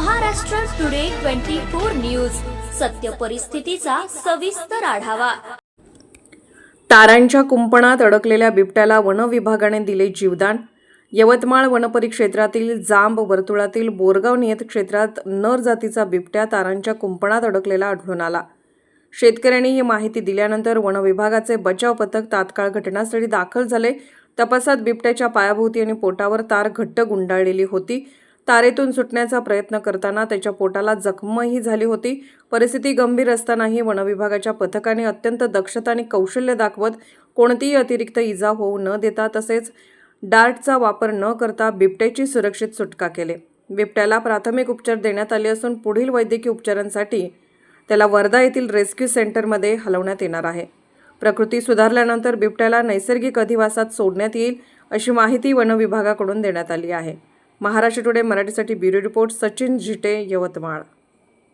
Maharashtra today twenty four news. सत्य परिस्थितीचा सविस्तर आढावा. तारांच्या कुंपणात अडकलेल्या बिबट्याला वन विभागाने दिले जीवदान. यवतमाळ वनपरिक्षेत्रातील जांब वर्तुळातील बोरगाव नियत क्षेत्रात नर जातीचा बिबट्या तारांच्या कुंपणात अडकलेला आढळून आला. शेतकऱ्यांनी ही माहिती दिल्यानंतर वन विभागाचे बचाव पथक तात्काळ घटनास्थळी दाखल झाले. तपासात बिबट्याच्या पायाभोवती आणि पोटावर तार घट्ट गुंडाळलेली होती. तारेतून सुटण्याचा प्रयत्न करताना त्याच्या पोटाला जखमही झाली होती. परिस्थिती गंभीर असतानाही वनविभागाच्या पथकाने अत्यंत दक्षता आणि कौशल्य दाखवत कोणतीही अतिरिक्त इजा होऊ न देता तसेच डार्टचा वापर न करता बिबट्याची सुरक्षित सुटका केली. बिबट्याला प्राथमिक उपचार देण्यात आले असून पुढील वैद्यकीय उपचारांसाठी त्याला वर्धा येथील रेस्क्यू सेंटरमध्ये हलवण्यात येणार आहे. प्रकृती सुधारल्यानंतर बिबट्याला नैसर्गिक अधिवासात सोडण्यात येईल अशी माहिती वनविभागाकडून देण्यात आली आहे. महाराष्ट्र टुडे मराठीसाठी ब्युरो रिपोर्ट सचिन झिटे यवतमाळ.